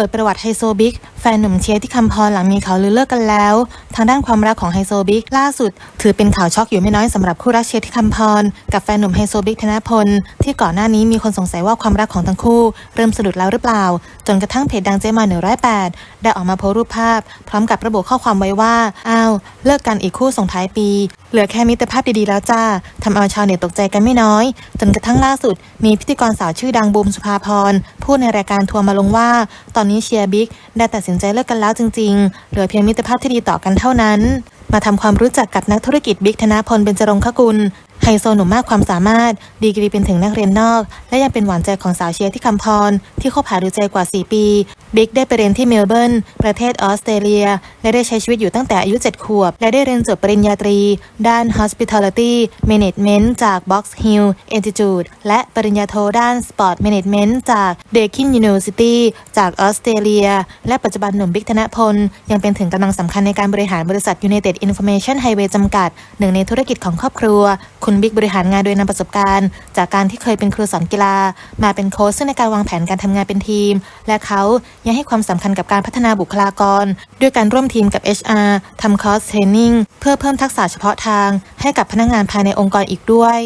ปิดประวัติไฮโซบิ๊กแฟนหนุ่มเชียร์ที่คำพรหลังมีข่าวลือเลิกกันแล้ว ทางด้านความรักของไฮโซบิ๊กล่าสุด ถือเป็นข่าวช็อกอยู่ไม่น้อยสำหรับคู่รักเชียร์ที่คำพรกับแฟนหนุ่มไฮโซบิ๊กธนพล ที่ก่อนหน้านี้มีคนสงสัยว่าความรักของทั้งคู่ เริ่มสะดุดแล้วหรือเปล่า จนกระทั่งเพจดังเจมาหนึ่งร้อยแปดได้ออกมาโพสรูปภาพ พร้อมกับระบุข้อความไว้ว่าอ้าวเลิกกันอีกคู่ส่งท้ายปี เหลือแค่มิตรภาพดีๆแล้วจ้าทำเอาชาวเน็ตตกใจกันไม่น้อย จนกระทั่งล่าสุด มีพิธีกรสาวชื่อดังบูมสุภาพรพูดในรายการทัวร์มาลงว่า ตอนนี้เชียร์บิ๊กได้ตัดสินใจเลิกกันแล้วจริงๆ เหลือเพียงมิตรภาพที่ดีต่อกันเท่านั้น มาทำความรู้จักกับนักธุรกิจบิ๊กธนพลเบญจรงคกุล ไฮโซหนุ่มมากความสามารถ ดีกรีเป็นถึงนักเรียนนอก และยังเป็นหวานใจของสาวเชียร์ที่คำพร ที่คบหาดูใจกว่า 4 ปี บิ๊กได้ไปเรียนที่เมลเบิร์น ประเทศออสเตรเลีย และได้ใช้ชีวิตอยู่ตั้งแต่อายุ 7 ขวบ และได้เรียนจบปริญญาตรี ด้าน Hospitality Management จาก Box Hill Institute และปริญญาโทด้าน Sport Management จาก Deakin University จากออสเตรเลีย และปัจจุบันหนุ่มบิ๊กธนพล ยังเป็นถึงกำลังสำคัญในการบริหารบริษัท United Information Highway จำกัด หนึ่งในธุรกิจของครอบครัวคุณบิ๊กบริหารงานโดยนำประสบการณ์ จากการที่เคยเป็นครูสอนกีฬา มาเป็นโค้ชซึ่งในการวางแผนการทำงานเป็นทีม และเขายังให้ความสำคัญกับการพัฒนาบุคลากร ด้วยการร่วมทีมกับ HR ทำคอร์สเทรนนิ่งเพื่อเพิ่มทักษะเฉพาะทาง ให้กับพนักงานภายในองค์กรอีกด้วย